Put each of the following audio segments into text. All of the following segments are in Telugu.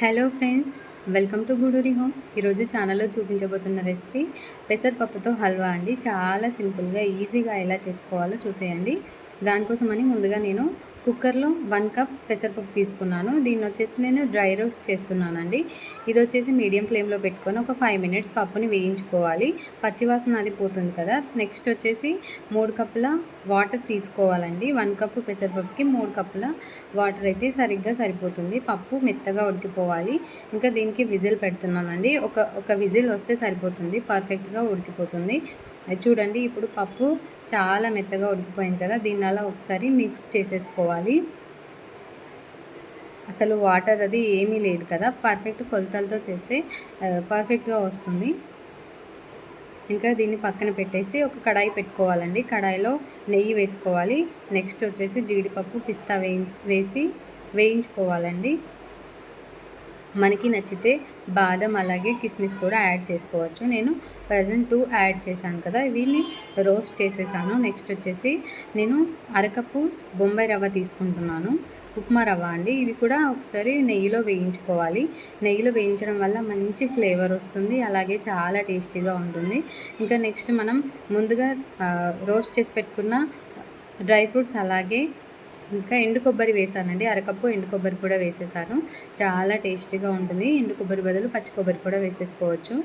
Hello friends welcome to Guduri home ఈరోజు ఛానల్లో చూపించబోతున్న రెసిపీ పెసరపప్పుతో హల్వా అండి. చాలా సింపుల్గా ఈజీగా ఎలా చేసుకోవాలో చూసేయండి. దానికోసమని ముందుగా నేను కుక్కర్లో వన్ కప్ పెసరపప్పు తీసుకున్నాను. దీన్ని వచ్చేసి నేను డ్రై రోస్ట్ చేస్తున్నానండి. ఇది వచ్చేసి మీడియం ఫ్లేమ్లో పెట్టుకొని ఒక ఫైవ్ మినిట్స్ పప్పుని వేయించుకోవాలి. పచ్చివాసన అది పోతుంది కదా. నెక్స్ట్ వచ్చేసి మూడు కప్పుల వాటర్ తీసుకోవాలండి. వన్ కప్పు పెసరపప్పుకి మూడు కప్పుల వాటర్ అయితే సరిగ్గా సరిపోతుంది. పప్పు మెత్తగా ఉడికిపోవాలి. ఇంకా దీనికి విజిల్ పెడుతున్నానండి. ఒక ఒక విజిల్ వస్తే సరిపోతుంది. పర్ఫెక్ట్గా ఉడికిపోతుంది. చూడండి ఇప్పుడు పప్పు చాలా మెత్తగా ఉడికిపోయింది కదా దీన్ని అలా ఒకసారి మిక్స్ చేసేసుకోవాలి. అసలు వాటర్ అది ఏమీ లేదు కదా పర్ఫెక్ట్ కొలతలతో చేస్తే పర్ఫెక్ట్గా వస్తుంది. ఇంకా దీన్ని పక్కన పెట్టేసి ఒక కడాయి పెట్టుకోవాలండి. కడాయిలో నెయ్యి వేసుకోవాలి. నెక్స్ట్ వచ్చేసి జీడిపప్పు పిస్తా వేయించి వేసి వేయించుకోవాలండి. మనకి నచ్చితే బాదం అలాగే కిస్మిస్ కూడా యాడ్ చేసుకోవచ్చు. నేను ప్రజెంట్ టూ యాడ్ చేశాను కదా వీటిని రోస్ట్ చేసేసాను. నెక్స్ట్ వచ్చేసి నేను అరకప్పు బొంబాయి రవ్వ తీసుకుంటున్నాను. ఉప్మా రవ్వ అండి. ఇది కూడా ఒకసారి నెయ్యిలో వేయించుకోవాలి. నెయ్యిలో వేయించడం వల్ల మంచి ఫ్లేవర్ వస్తుంది. అలాగే చాలా టేస్టీగా ఉంటుంది. ఇంకా నెక్స్ట్ మనం ముందుగా రోస్ట్ చేసి పెట్టుకున్న డ్రై ఫ్రూట్స్ అలాగే ఇంకా ఎండు కొబ్బరి వేసానండి. అరకప్పు ఎండు కొబ్బరి కూడా వేసేసాను. చాలా టేస్టీగా ఉంటుంది. ఎండు కొబ్బరి బదులు పచ్చి కొబ్బరి కూడా వేసేసుకోవచ్చు.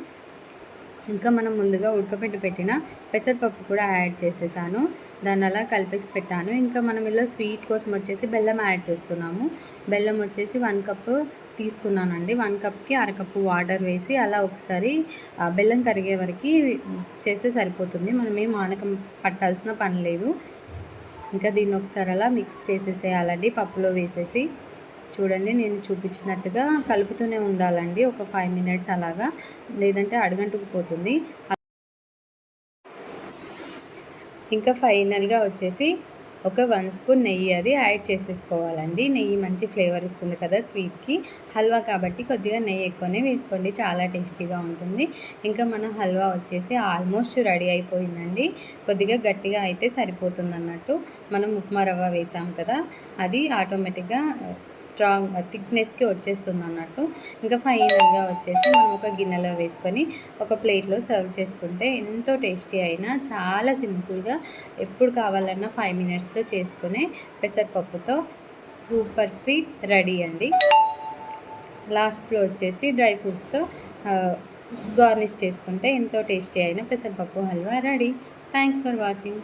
ఇంకా మనం ముందుగా ఉడకపెట్టి పెట్టిన పెసరపప్పు కూడా యాడ్ చేసేసాను. దాన్ని అలా కలిపేసి పెట్టాను. ఇంకా మనం ఇలా స్వీట్ కోసం వచ్చేసి బెల్లం యాడ్ చేస్తున్నాము. బెల్లం వచ్చేసి వన్ కప్ తీసుకున్నానండి. వన్ కప్కి అరకప్పు వాటర్ వేసి అలా ఒకసారి బెల్లం కరిగే వరకు చేస్తే సరిపోతుంది. మనం ఏం ఆనకం పట్టాల్సిన పని లేదు. ఇంకా దీన్ని ఒకసారి అలా మిక్స్ చేసేసేయాలండి. పప్పులో వేసేసి చూడండి నేను చూపించినట్టుగా కలుపుతూనే ఉండాలండి. ఒక ఫైవ్ మినిట్స్ అలాగా లేదంటే అడగంటుకుపోతుంది ఇంకా ఫైనల్గా వచ్చేసి ఒక వన్ స్పూన్ నెయ్యి అది యాడ్ చేసేసుకోవాలండి. నెయ్యి మంచి ఫ్లేవర్ ఇస్తుంది కదా స్వీట్కి. హల్వా కాబట్టి కొద్దిగా నెయ్యి ఎక్కువనే వేసుకోండి. చాలా టేస్టీగా ఉంటుంది. ఇంకా మన హల్వా వచ్చేసి ఆల్మోస్ట్ రెడీ అయిపోయిందండి. కొద్దిగా గట్టిగా అయితే సరిపోతుంది అన్నట్టు మనం ఉప్మా రవ్వ వేసాం కదా అది ఆటోమేటిక్గా స్ట్రాంగ్ థిక్నెస్కి వచ్చేస్తుంది అన్నట్టు ఇంకా ఫైనల్గా వచ్చేసి మనం ఒక గిన్నెలో వేసుకొని ఒక ప్లేట్లో సర్వ్ చేసుకుంటే ఎంతో టేస్టీ అయినా చాలా సింపుల్గా ఎప్పుడు కావాలన్నా ఫైవ్ మినిట్స్ మినిట్స్లో చేసుకునే పెసరపప్పుతో సూపర్ స్వీట్ రెడీ అండి. లాస్ట్లో వచ్చేసి డ్రై ఫ్రూట్స్తో గార్నిష్ చేసుకుంటే ఎంతో టేస్టీ అయిన పెసరపప్పు halwa ready. Thanks for watching.